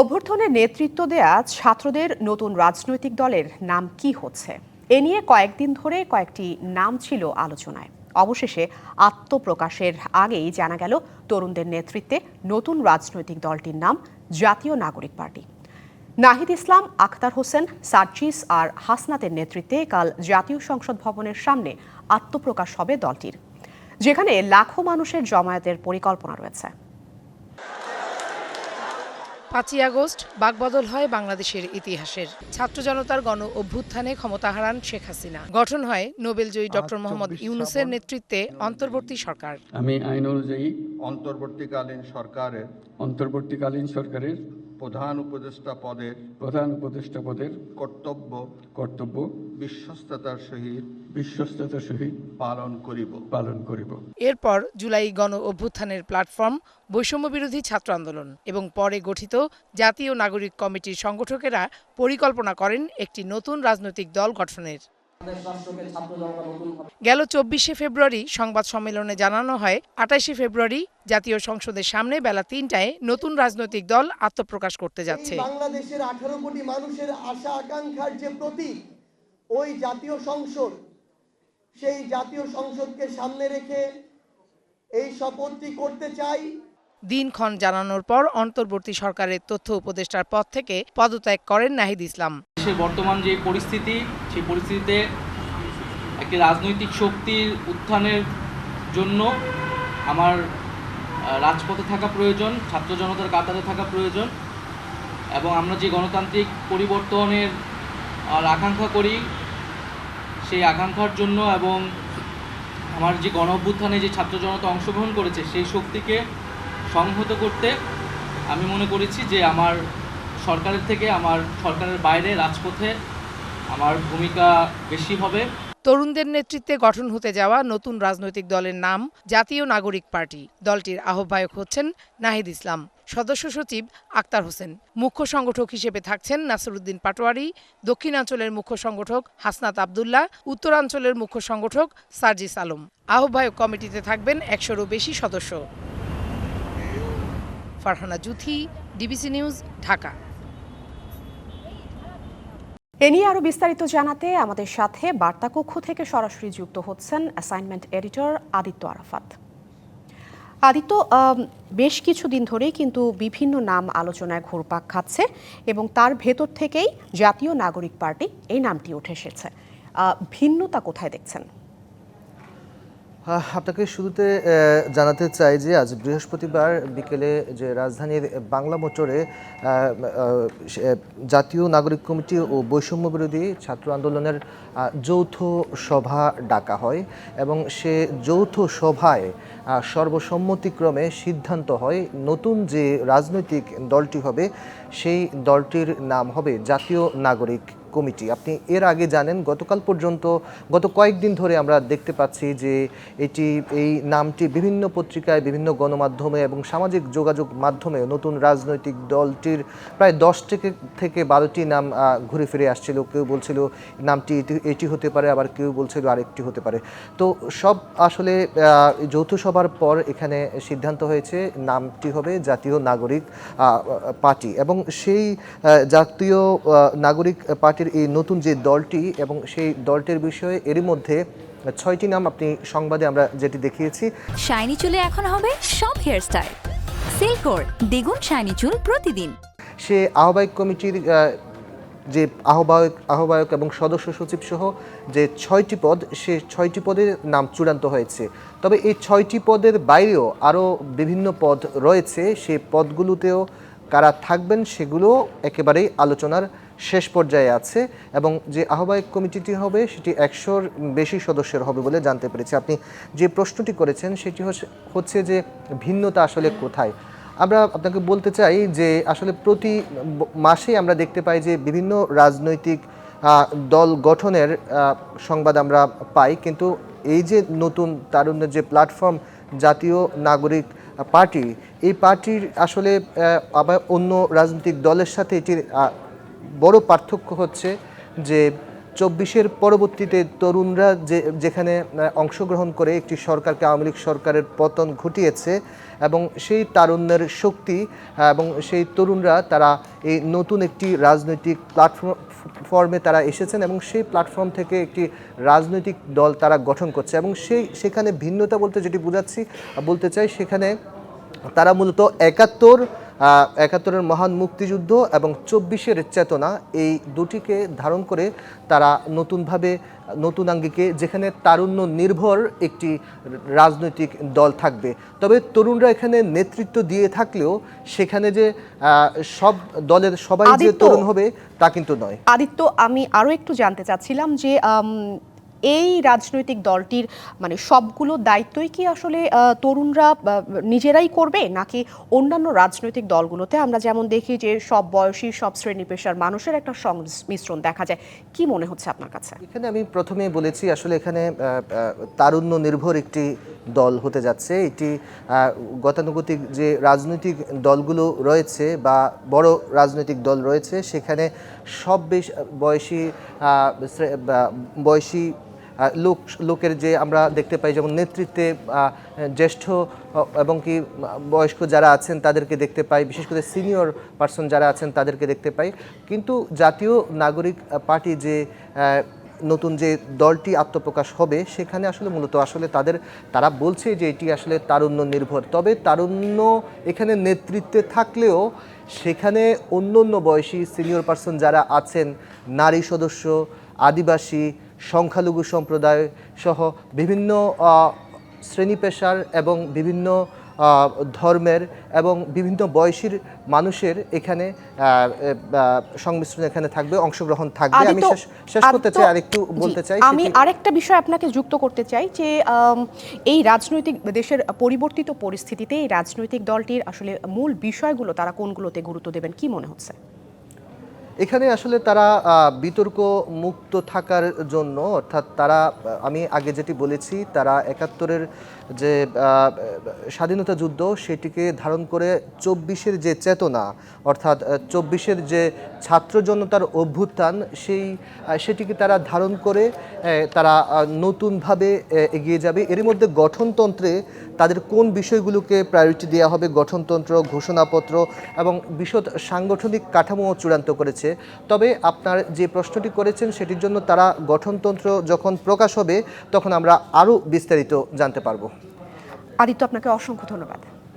অভ্যর্থনে নেতৃত্ব দেয়া ছাত্রদের নতুন রাজনৈতিক দলের নাম কি হচ্ছে? এ নিয়ে কয়েকদিন ধরে কয়েকটি নাম ছিল আলোচনায়। অবশেষে আত্মপ্রকাশের আগেই জানা গেল তরুণদের নেতৃত্বে নতুন রাজনৈতিক দলটির নাম জাতীয় নাগরিক পার্টি। নাহিদ ইসলাম, আখতার হোসেন, সার্জিস আর হাসনাতের নেতৃত্বে কাল জাতীয় সংসদ ভবনের সামনে আত্মপ্রকাশ হবে দলটির, যেখানে লাখো মানুষের জমায়েতের পরিকল্পনা রয়েছে। পাঁচই আগস্ট বাকবদল হয় বাংলাদেশের ইতিহাসের। ছাত্র জনতার গণ অভ্যুত্থানে ক্ষমতা হারান শেখ হাসিনা। গঠন হয় নোবেলজয়ী ডক্টর মোহাম্মদ ইউনুসের নেতৃত্বে অন্তর্বর্তী সরকার। আমি আইন অনুযায়ী অন্তর্বর্তীকালীন সরকারের অন্তর্বর্তীকালীন সরকারের প্রধান উপদেষ্টা পদের প্রধান উপদেষ্টা পদের কর্তব্য কর্তব্য বিশ্বস্ততার সহিত বিশ্বস্ততার সহিত পালন করিব। পালন করিব। এরপর জুলাই গণ অভ্যুত্থানের প্ল্যাটফর্ম বৈষম্য বিরোধী ছাত্র আন্দোলন এবং পরে গঠিত জাতীয় নাগরিক কমিটির সংগঠকেরা পরিকল্পনা করেন একটি নতুন রাজনৈতিক দল গঠনের। গেল চব্বিশে ফেব্রুয়ারি সংবাদ সম্মেলনে জানানো হয় আঠাশে ফেব্রুয়ারি জাতীয় সংসদের সামনে বেলা তিনটায় নতুন রাজনৈতিক দল আত্মপ্রকাশ করতে যাচ্ছে। বাংলাদেশের আঠারো কোটি মানুষের আশা আকাঙ্ক্ষার যে প্রতীক ওই জাতীয় সংসদ সেই জাতীয় সংসদকে সামনে রেখে এই শপথটি করতে চাই। দিনক্ষণ জানানোর পর অন্তর্বর্তী সরকারের তথ্য উপদেষ্টার পদ থেকে পদত্যাগ করেন নাহিদ ইসলাম। দেশের বর্তমান যে পরিস্থিতি সেই পরিস্থিতিতে একটি রাজনৈতিক শক্তির উত্থানের জন্য আমার রাজপথে থাকা প্রয়োজন ছাত্র জনতার কাতারে থাকা প্রয়োজন এবং আমরা যে গণতান্ত্রিক পরিবর্তনের আর আকাঙ্ক্ষা করি সেই আকাঙ্ক্ষার জন্য এবং আমার যে গণ অভ্যুত্থানে যে ছাত্র জনতা অংশগ্রহণ করেছে, সেই শক্তিকে সংহত করতে আমি মনে করেছি যে আমার সরকারের থেকে, আমার সরকারের বাইরে রাজপথে আমার ভূমিকা বেশি হবে। তরুণদের নেতৃত্বে গঠন হতে যাওয়া নতুন রাজনৈতিক দলের নাম জাতীয় নাগরিক পার্টি। দলটির আহ্বায়ক হচ্ছেন নাহিদ ইসলাম। সদস্য সচিব আক্তার হোসেন। মুখ্য সংগঠক হিসেবে থাকছেন নাসরুদ্দিন পাটোয়ারি। দক্ষিণাঞ্চলের মুখ্য সংগঠক হাসনাত আবদুল্লাহ। উত্তরাঞ্চলের মুখ্য সংগঠক সার্জিস আলম। আহ্বায়ক কমিটিতে থাকবেন একশোরও বেশি সদস্য। Farhana Juthi, DBC news, Dhaka. এ নিয়ে আরও বিস্তারিত জানাতে আমাদের সাথে বার্তা কক্ষ থেকে সরাসরি যুক্ত হচ্ছেন অ্যাসাইনমেন্ট এডিটর আদিত্য আরাফাত। আদিত্য বেশ কিছুদিন ধরেই কিন্তু বিভিন্ন নাম আলোচনায় ঘুরপাক খাচ্ছে এবং তার ভেতর থেকেই জাতীয় নাগরিক পার্টি এই নামটি উঠে এসেছে। ভিন্নতা কোথায় দেখছেন? আপনাকে শুরুতে জানাতে চাই যে আজ বৃহস্পতিবার বিকেলে যে রাজধানীর বাংলা মোটরে জাতীয় নাগরিক কমিটি ও বৈষম্য বিরোধী ছাত্র আন্দোলনের যৌথ সভা ডাকা হয় এবং সে যৌথ সভায় সর্বসম্মতিক্রমে সিদ্ধান্ত হয় নতুন যে রাজনৈতিক দলটি হবে, সেই দলটির নাম হবে জাতীয় নাগরিক কমিটি। আপনি এর আগে জানেন, গতকাল পর্যন্ত, গত কয়েকদিন ধরে আমরা দেখতে পাচ্ছি যে এটি, এই নামটি বিভিন্ন পত্রিকায়, বিভিন্ন গণমাধ্যমে এবং সামাজিক যোগাযোগ মাধ্যমে নতুন রাজনৈতিক দলটির প্রায় দশ থেকে থেকে বারোটি নাম ঘুরে ফিরে আসছিল। কেউ বলছিল নামটি এটি- হতে পারে, আবার কেউ বলছিল আরেকটি হতে পারে। তো সব আসলে যৌথ সভার পর এখানে সিদ্ধান্ত হয়েছে, নামটি হবে জাতীয় নাগরিক পার্টি। এবং সেই জাতীয় নাগরিক পার্টির এই নতুন যে দলটি এবং সেই দলটির বিষয়ে এরই মধ্যে ছয়টি নাম আপনি সংবাদে আমরা যেটি দেখিয়েছি। শাইনি চুলে এখন হবে সব হেয়ারস্টাইল। সিল্কোর দ্বিগুণ শাইনি চুল প্রতিদিন। সে আহ্বায়ক কমিটির যে আহ্বায়ক আহ্বায়ক এবং সদস্য সচিব সহ যে ছয়টি পদ সে ছয়টি পদের নাম চূড়ান্ত হয়েছে। তবে এই ছয়টি পদের বাইরেও আরও বিভিন্ন পদ রয়েছে। সে পদগুলোতেও কারা থাকবেন সেগুলো একেবারেই আলোচনার শেষ পর্যায়ে আছে এবং যে আহ্বায়ক কমিটিটি হবে সেটি একশোর বেশি সদস্যের হবে বলে জানতে পেরেছি। আপনি যে প্রশ্নটি করেছেন সেটি হচ্ছে- যে ভিন্নতা আসলে কোথায়? আমরা আপনাকে বলতে চাই যে আসলে প্রতি মাসে আমরা দেখতে পাই যে বিভিন্ন রাজনৈতিক দল গঠনের সংবাদ আমরা পাই। কিন্তু এই যে নতুন তারুণ্যের যে প্ল্যাটফর্ম জাতীয় নাগরিক পার্টি, এই পার্টির আসলে অন্য রাজনৈতিক দলের সাথে এটির বড় পার্থক্য হচ্ছে যে চব্বিশের পরবর্তীতে তরুণরা যে, যেখানে অংশগ্রহণ করে একটি সরকারকে, আওয়ামী লীগ সরকারের পতন ঘটিয়েছে এবং সেই তারুণ্যের শক্তি এবং সেই তরুণরা তারা এই নতুন একটি রাজনৈতিক প্ল্যাটফর্ম, ফর্মে তারা এসেছেন এবং সেই প্ল্যাটফর্ম থেকে একটি রাজনৈতিক দল তারা গঠন করছে এবং সেই, সেখানে ভিন্নতা বলতে যেটি বোঝাচ্ছি, বলতে চাই সেখানে তারা মূলত একাত্তর একাত্তরের মহান মুক্তিযুদ্ধ এবং চব্বিশের চেতনা এই দুটিকে ধারণ করে তারা নতুনভাবে নতুন আঙ্গিকে যেখানে তারুণ্য নির্ভর একটি রাজনৈতিক দল থাকবে। তবে তরুণরা এখানে নেতৃত্ব দিয়ে থাকলেও সেখানে যে সব দলের সবাই যে তরুণ হবে তা কিন্তু নয়। আদিত্য আমি আরও একটু জানতে চাচ্ছিলাম যে এই রাজনৈতিক দলটির মানে সবগুলো দায়িত্বই কি আসলে তরুণরা নিজেরাই করবে? নাকি অন্যান্য রাজনৈতিক দলগুলোতে আমরা যেমন দেখি যে সব বয়সী, সব শ্রেণি পেশার মানুষের একটা সংমিশ্রণ দেখা যায়। কি মনে হচ্ছে আপনার কাছে? এখানে আমি প্রথমে বলেছি, আসলে এখানে তারুণ্য নির্ভর একটি দল হতে যাচ্ছে। এটি গতানুগতিক যে রাজনৈতিক দলগুলো রয়েছে বা বড় রাজনৈতিক দল রয়েছে, সেখানে সব বেশ, বয়সী বয়সী লোক, লোকের যে আমরা দেখতে পাই, যেমন নেতৃত্বে জ্যেষ্ঠ এবং কি বয়স্ক যারা আছেন, তাদেরকে দেখতে পাই। বিশেষ করে সিনিয়র পার্সন যারা আছেন, তাদেরকে দেখতে পাই। কিন্তু জাতীয় নাগরিক পার্টি যে নতুন যে দলটি আত্মপ্রকাশ হবে, সেখানে আসলে মূলত আসলে তাদের, তারা বলছে যে এটি আসলে তারুণ্য নির্ভর। তবে তারুণ্য এখানে নেতৃত্বে থাকলেও, সেখানে অন্য অন্য বয়সী সিনিয়র পার্সন যারা আছেন, নারী সদস্য, আদিবাসী সংখ্যালঘু সম্প্রদায় সহ বিভিন্ন শ্রেণি পেশার এবং বিভিন্ন ধর্মের এবং বিভিন্ন বয়সীর মানুষের এখানে সংমিশ্রণ এখানে থাকবে অংশগ্রহণ থাকবে। আমি শেষ করতে চাই আরেকটু বলতে চাই আমি আরেকটা বিষয় আপনাকে যুক্ত করতে চাই যে এই রাজনৈতিক দেশের পরিবর্তিত পরিস্থিতিতে এই রাজনৈতিক দলটির আসলে মূল বিষয়গুলো তারা কোনগুলোতে গুরুত্ব দেবেন কি মনে হচ্ছে? এখানে আসলে তারা বিতর্ক মুক্ত থাকার জন্য, অর্থাৎ তারা আমি আগে যেটি বলেছি, তারা একাত্তরের যে স্বাধীনতা যুদ্ধ সেটিকে ধারণ করে চব্বিশের যে চেতনা, অর্থাৎ চব্বিশের যে ছাত্র জনতার অভ্যুত্থান, সেই সেটিকে তারা ধারণ করে তারা নতুনভাবে এগিয়ে যাবে। এর মধ্যে গঠনতন্ত্রে তাদের কোন বিষয়গুলোকে প্রায়োরিটি দেওয়া হবে, গঠনতন্ত্র, ঘোষণাপত্র এবং বিশদ সাংগঠনিক কাঠামো চূড়ান্ত করেছে। তবে আপনার যে প্রশ্নটি করেছেন, সেটির জন্য তারা গঠনতন্ত্র যখন প্রকাশ হবে, তখন আমরা আরও বিস্তারিত জানতে পারব। আদিত্য আপনাকে অসংখ্য ধন্যবাদ।